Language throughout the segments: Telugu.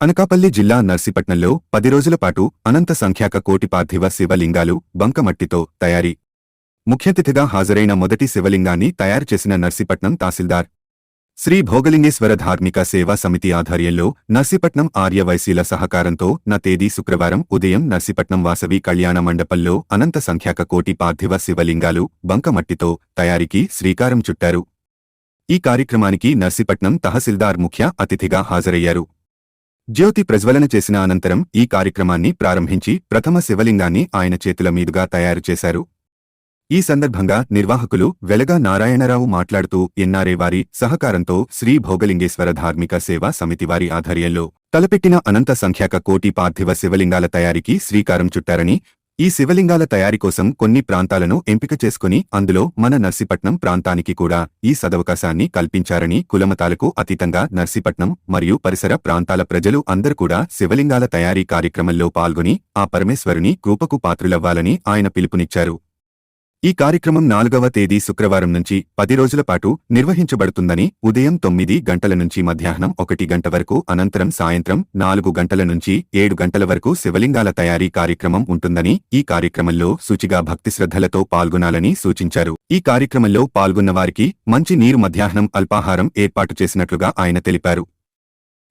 అనకాపల్లి జిల్లా నర్సీపట్నంలో పది రోజుల పాటు అనంత సంఖ్యాక కోటి పార్థివ శివలింగాలు బంకమట్టితో తయారీ. ముఖ్యతిథిగా హాజరైన మొదటి శివలింగాన్ని తయారు చేసిన నర్సీపట్నం తహసీల్దార్. శ్రీ భోగలింగేశ్వర ధార్మిక సేవా సమితి ఆధ్వర్యంలో నర్సీపట్నం ఆర్యవైశ్యుల సహకారంతో నా తేదీ శుక్రవారం ఉదయం నర్సీపట్నం వాసవి కళ్యాణ మండపంలో అనంత సంఖ్యాక కోటి పార్థివ శివలింగాలు బంకమట్టితో తయారీకి శ్రీకారం చుట్టారు. ఈ కార్యక్రమానికి నర్సీపట్నం తహసీల్దార్ ముఖ్య అతిథిగా హాజరయ్యారు. జ్యోతి ప్రజ్వలన చేసిన అనంతరం ఈ కార్యక్రమాన్ని ప్రారంభించి ప్రథమ శివలింగాన్ని ఆయన చేతుల మీదుగా తయారు చేశారు. ఈ సందర్భంగా నిర్వాహకులు వెలగా నారాయణరావు మాట్లాడుతూ ఎన్ఆర్ఏ వారి సహకారంతో శ్రీ భోగలింగేశ్వర ధార్మిక సేవా సమితి వారి ఆధ్వర్యంలో తలపెట్టిన అనంత సంఖ్యాక కోటి పార్థివ శివలింగాల తయారీకి శ్రీకారం చుట్టారని ఈ శివలింగాల తయారీ కోసం కొన్ని ప్రాంతాలను ఎంపిక చేసుకుని అందులో మన నర్సీపట్నం ప్రాంతానికి కూడా ఈ సదవకాశాన్ని కల్పించారని కులమతాలకు అతీతంగా నర్సీపట్నం మరియు పరిసర ప్రాంతాల ప్రజలు అందరూ కూడా శివలింగాల తయారీ కార్యక్రమంలో పాల్గొని ఆ పరమేశ్వరుని కృపకు పాత్రులవ్వాలని ఆయన పిలుపునిచ్చారు. ఈ కార్యక్రమం నాలుగవ తేదీ శుక్రవారం నుంచి పది రోజుల పాటు నిర్వహించబడుతుందని ఉదయం తొమ్మిది గంటల నుంచి మధ్యాహ్నం ఒకటి గంట వరకు అనంతరం సాయంత్రం నాలుగు గంటల నుంచి ఏడు గంటల వరకు శివలింగాల తయారీ కార్యక్రమం ఉంటుందని ఈ కార్యక్రమంలో శుచిగా భక్తిశ్రద్ధలతో పాల్గొనాలని సూచించారు. ఈ కార్యక్రమంలో పాల్గొన్న వారికి మంచి నీరు మధ్యాహ్నం అల్పాహారం ఏర్పాటు చేసినట్లుగా ఆయన తెలిపారు.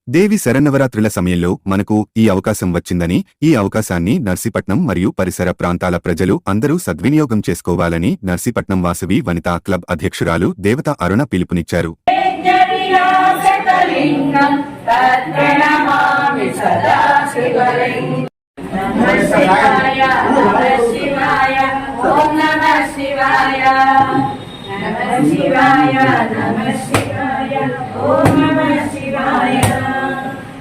దేవి శరన్నవరాత్రుల సమయంలో మనకు ఈ అవకాశం వచ్చిందని ఈ అవకాశాన్ని నర్సీపట్నం మరియు పరిసర ప్రాంతాల ప్రజలు అందరూ సద్వినియోగం చేసుకోవాలని నర్సీపట్నం వాసవి వనితా క్లబ్ అధ్యక్షురాలు దేవత అరుణ పిలుపునిచ్చారు. శివాయ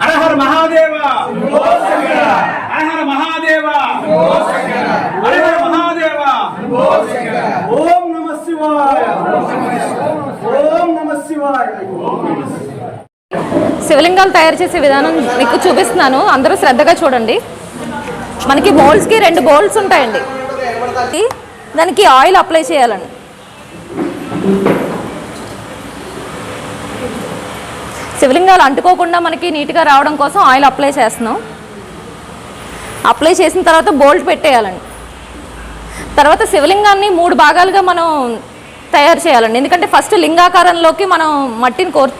అరహర నమ శివాయ ఓం నమ శివాయ శివలింగాలు తయారు చేసే విధానం మీకు చూపిస్తున్నాను. అందరూ శ్రద్ధగా చూడండి. మనకి బౌల్స్కి రెండు బౌల్స్ ఉంటాయండి. దానికి ఆయిల్ అప్లై చేయాలండి. శివలింగాలు అంటుకోకుండా మనకి నీట్గా రావడం కోసం ఆయిల్ అప్లై చేస్తున్నాం. అప్లై చేసిన తర్వాత బోల్ట్ పెట్టేయాలండి. తర్వాత శివలింగాన్ని మూడు భాగాలుగా మనం తయారు చేయాలండి. ఎందుకంటే ఫస్ట్ లింగాకారంలోకి మనం మట్టిని కోర్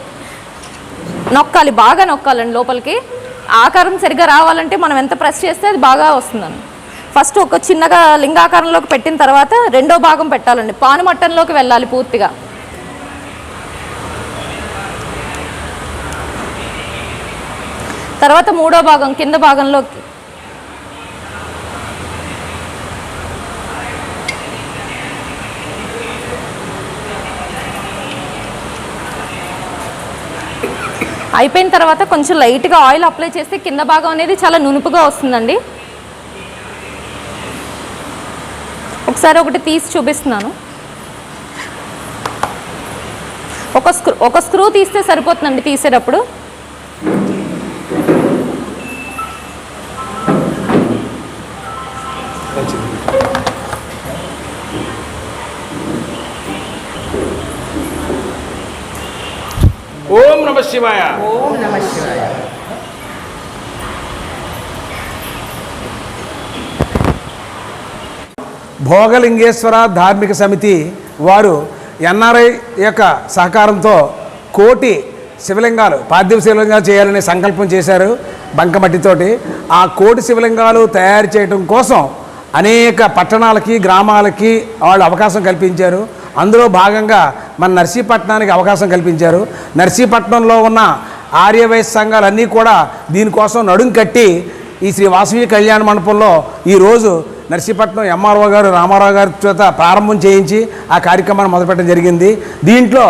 నొక్కాలి బాగా నొక్కాలండి లోపలికి. ఆకారం సరిగ్గా రావాలంటే మనం ఎంత ప్రెస్ చేస్తే అది బాగా వస్తుందండి. ఫస్ట్ ఒక చిన్నగా లింగాకారంలోకి పెట్టిన తర్వాత రెండో భాగం పెట్టాలండి. పాను మట్టంలోకి వెళ్ళాలి పూర్తిగా. తర్వాత మూడో భాగం కింద భాగంలోకి. అయిపోయిన తర్వాత కొంచెం లైట్గా ఆయిల్ అప్లై చేస్తే కింద భాగం అనేది చాలా నునుపుగా వస్తుందండి. ఒకసారి ఒకటి తీసి చూపిస్తున్నాను. ఒక స్క్రూ ఒక స్క్రూ తీస్తే సరిపోతుందండి తీసేటప్పుడు. ఓం నమ శివాయ. భోగలింగేశ్వర ధార్మిక సమితి వారు ఎన్ఆర్ఐ యొక్క సహకారంతో కోటి శివలింగాలు పార్థివ శివలింగాలు చేయాలని సంకల్పం చేశారు బంకమట్టితోటి. ఆ కోటి శివలింగాలు తయారు చేయడం కోసం అనేక పట్టణాలకి గ్రామాలకి వాళ్ళు అవకాశం కల్పించారు. అందులో భాగంగా మన నర్సీపట్నానికి అవకాశం కల్పించారు. నర్సీపట్నంలో ఉన్న ఆర్యవైశ్య సంఘాలన్నీ కూడా దీనికోసం నడుం కట్టి ఈ శ్రీ వాసవి కళ్యాణ మండపంలో ఈరోజు నర్సీపట్నం ఎంఆర్ఓ గారు రామారావు గారి చేత ప్రారంభం చేయించి ఆ కార్యక్రమాన్ని మొదలుపెట్టడం జరిగింది. దీంట్లో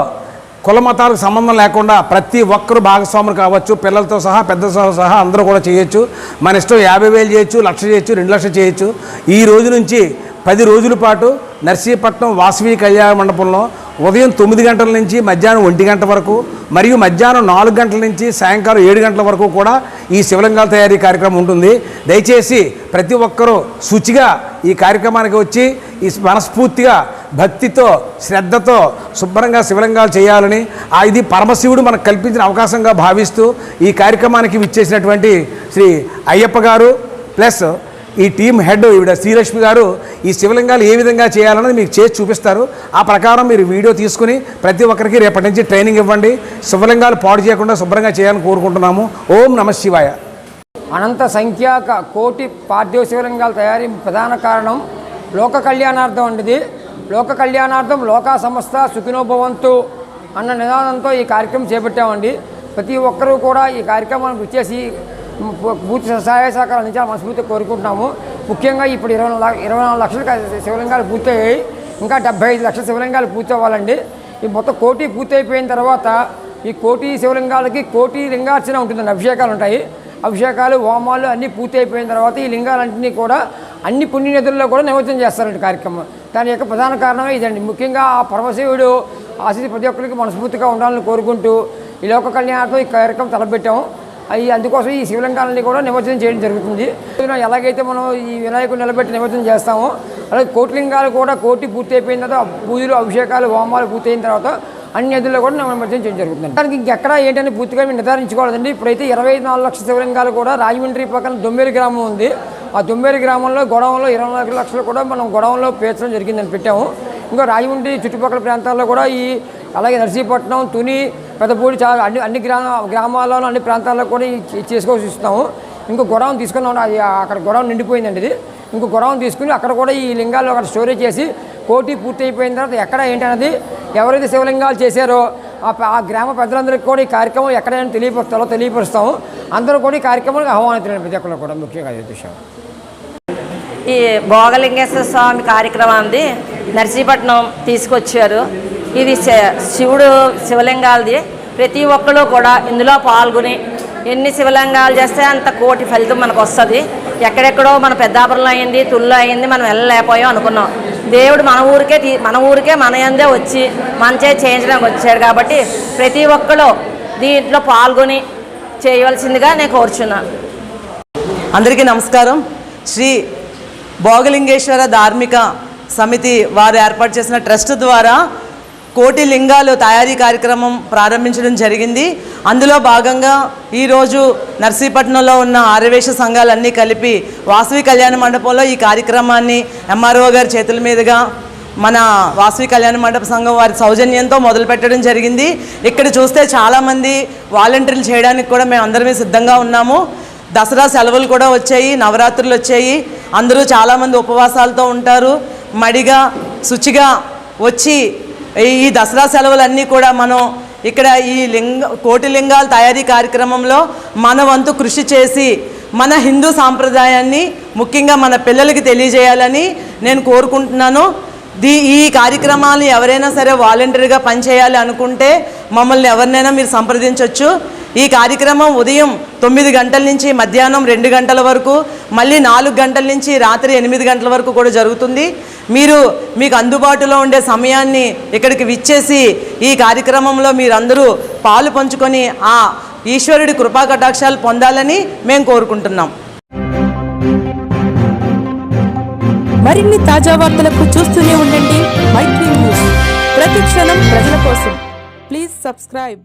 కుల మతాలకు సంబంధం లేకుండా ప్రతి ఒక్కరు భాగస్వాములు కావచ్చు పిల్లలతో సహా పెద్దలతో సహా అందరూ కూడా చేయొచ్చు. మన ఇష్టం యాభై వేలు చేయొచ్చు లక్ష చేయొచ్చు రెండు లక్షలు చేయొచ్చు. ఈ రోజు నుంచి పది రోజుల పాటు నర్సీపట్నం వాసవి కళ్యాణ మండపంలో ఉదయం తొమ్మిది గంటల నుంచి మధ్యాహ్నం ఒంటి గంట వరకు మరియు మధ్యాహ్నం నాలుగు గంటల నుంచి సాయంకాలం ఏడు గంటల వరకు కూడా ఈ శివలింగాల తయారీ కార్యక్రమం ఉంటుంది. దయచేసి ప్రతి ఒక్కరూ శుచిగా ఈ కార్యక్రమానికి వచ్చి ఈ మనస్ఫూర్తిగా భక్తితో శ్రద్ధతో శుభ్రంగా శివలింగాలు చేయాలని ఇది పరమశివుడు మనకు కల్పించిన అవకాశంగా భావిస్తూ ఈ కార్యక్రమానికి విచ్చేసినటువంటి శ్రీ అయ్యప్ప గారు ప్లస్ ఈ టీం హెడ్ ఈవిడ శ్రీలక్ష్మి గారు ఈ శివలింగాలు ఏ విధంగా చేయాలన్నది మీకు చేసి చూపిస్తారు. ఆ ప్రకారం మీరు వీడియో తీసుకుని ప్రతి ఒక్కరికి రేపటి నుంచి ట్రైనింగ్ ఇవ్వండి. శివలింగాలు పాడు చేయకుండా శుభ్రంగా చేయాలని కోరుకుంటున్నాము. ఓం నమ శివాయ. అనంత సంఖ్యాక కోటి పార్థివ శివలింగాల తయారీ ప్రధాన కారణం లోక కళ్యాణార్థం అండిది. లోక కళ్యాణార్థం లోకా సంస్థ సుఖినోభవంతు అన్న నినాదంతో ఈ కార్యక్రమం చేపట్టామండి. ప్రతి ఒక్కరూ కూడా ఈ కార్యక్రమానికి వచ్చేసి పూర్తి సహాయ సహకారం నుంచి మనస్ఫూర్తిగా కోరుకుంటున్నాము. ముఖ్యంగా ఇప్పుడు ఇరవై నాలుగు ఇరవై నాలుగు లక్షలు శివలింగాలు పూర్తయ్యాయి. ఇంకా డెబ్బై ఐదు లక్షల శివలింగాలు పూర్తి అవ్వాలండి ఈ మొత్తం కోటి పూర్తి అయిపోయిన తర్వాత ఈ కోటి శివలింగాలకి కోటి లింగార్చన ఉంటుందండి. అభిషేకాలు ఉంటాయి. అభిషేకాలు హోమాలు అన్నీ పూర్తి అయిపోయిన తర్వాత ఈ లింగాలన్నింటినీ కూడా అన్ని పుణ్యనదుల్లో కూడా నిమజ్జనం చేస్తారండి కార్యక్రమం. దాని యొక్క ప్రధాన కారణం ఇదండి. ముఖ్యంగా ఆ పరమశివుడు ఆశీస్సు ప్రతి ఒక్కరికి మనస్ఫూర్తిగా ఉండాలని కోరుకుంటూ ఈ లోక కళ్యాణార్థం ఈ కార్యక్రమం తలపెట్టాము. అవి అందుకోసం ఈ శివలింగాలని కూడా నిమజ్జనం చేయడం జరుగుతుంది. ఎలాగైతే మనం ఈ వినాయకుడు నిలబెట్టి నిమజ్జనం చేస్తామో అలాగే కోటిలింగాలు కూడా కోటి పూర్తి అయిపోయిన తర్వాత పూజలు అభిషేకాలు హోమాలు పూర్తి అయిన తర్వాత అన్ని నదుల్లో కూడా నిమజ్జనం చేయడం జరుగుతుంది. దానికి ఇంకెక్కడ ఏంటని పూర్తిగా మేము నిర్ధారించుకోవాలండి ఇప్పుడైతే ఇరవై నాలుగు లక్షల శివలింగాలు కూడా రాజమండ్రి పక్కన దొమ్మేరు గ్రామం ఉంది. ఆ దొమ్మేరు గ్రామంలో గొడవంలో ఇరవై నాలుగు లక్షలు కూడా మనం గొడవంలో పేర్చడం జరిగిందని పెట్టాము. ఇంకా రాజమండ్రి చుట్టుపక్కల ప్రాంతాల్లో కూడా ఈ అలాగే నర్సీపట్నం తుని పెద్దపూడి చాలా అన్ని అన్ని గ్రామ గ్రామాల్లోనూ అన్ని ప్రాంతాల్లో కూడా చేసుకోవాల్సి ఇస్తున్నాము ఇంకో గొడవను తీసుకున్నాం అది అక్కడ గొడవ నిండిపోయిందండి ఇది. ఇంకో గొడవను తీసుకుని అక్కడ కూడా ఈ లింగాలు అక్కడ స్టోరేజ్ చేసి కోటి పూర్తి అయిపోయిన తర్వాత ఎక్కడ ఏంటనేది ఎవరైతే శివలింగాలు చేశారో ఆ గ్రామ పెద్దలందరికీ కూడా ఈ కార్యక్రమం ఎక్కడైనా తెలియపరుస్తారో తెలియపరుస్తాము. అందరూ కూడా ఈ కార్యక్రమానికి ఆహ్వానితులు ప్రతి ఒక్కరు కూడా ముఖ్యంగా విషయం ఈ భోగలింగేశ్వర స్వామి కార్యక్రమాన్ని నర్సీపట్నం తీసుకొచ్చారు. ఇది శివుడు శివలింగాలది. ప్రతి ఒక్కరు కూడా ఇందులో పాల్గొని ఎన్ని శివలింగాలు చేస్తే అంత కోటి ఫలితం మనకు వస్తుంది ఎక్కడెక్కడో మన పెద్దాపురంలో అయింది తుల్లో అయింది మనం వెళ్ళలేకపోయాం అనుకున్నాం. దేవుడు మన ఊరికే మన ఊరికే మన ఎందే వచ్చి మంచే చేయించడానికి వచ్చాడు కాబట్టి ప్రతి ఒక్కరు దీంట్లో పాల్గొని చేయవలసిందిగా నేను కోరుచున్నాను అందరికీ నమస్కారం. శ్రీ భోగలింగేశ్వర ధార్మిక సమితి వారు ఏర్పాటు చేసిన ట్రస్ట్ ద్వారా కోటి లింగాలు తయారీ కార్యక్రమం ప్రారంభించడం జరిగింది. అందులో భాగంగా ఈరోజు నర్సీపట్నంలో ఉన్న ఆరవేశ సంఘాలన్నీ కలిపి వాసవి కళ్యాణ మండపంలో ఈ కార్యక్రమాన్ని ఎంఆర్ఓ గారి చేతుల మీదుగా మన వాసవి కళ్యాణ మండప సంఘం వారి సౌజన్యంతో మొదలుపెట్టడం జరిగింది. ఇక్కడ చూస్తే చాలామంది వాలంటీర్లు చేయడానికి కూడా మేము అందరమే సిద్ధంగా ఉన్నాము. దసరా సెలవులు కూడా వచ్చాయి నవరాత్రులు వచ్చాయి. అందరూ చాలామంది ఉపవాసాలతో ఉంటారు. మడిగా శుచిగా వచ్చి ఈ- ఈ దసరా సెలవులన్నీ కూడా మనం ఇక్కడ ఈ లింగ కోటి లింగాల తయారీ కార్యక్రమంలో మన వంతు కృషి చేసి మన హిందూ సాంప్రదాయాన్ని ముఖ్యంగా మన పిల్లలకి తెలియజేయాలని నేను కోరుకుంటున్నాను. దీ ఈ కార్యక్రమాలు ఎవరైనా సరే వాలంటీర్గా పనిచేయాలి అనుకుంటే మమ్మల్ని ఎవరినైనా మీరు సంప్రదించవచ్చు ఈ కార్యక్రమం ఉదయం తొమ్మిది గంటల నుంచి మధ్యాహ్నం రెండు గంటల వరకు మళ్ళీ నాలుగు గంటల నుంచి రాత్రి ఎనిమిది గంటల వరకు కూడా జరుగుతుంది. మీరు మీకు అందుబాటులో ఉండే సమయాన్ని ఇక్కడికి విచ్చేసి ఈ కార్యక్రమంలో మీరందరూ పాలు పంచుకొని ఆ ఈశ్వరుడి కృపా కటాక్షాలు పొందాలని మేము కోరుకుంటున్నాం. మరిన్ని తాజా వార్తలకు చూస్తూనే ఉండండి. మైత్రి న్యూస్. ప్రతి క్షణం ప్రజల కోసం. Please subscribe.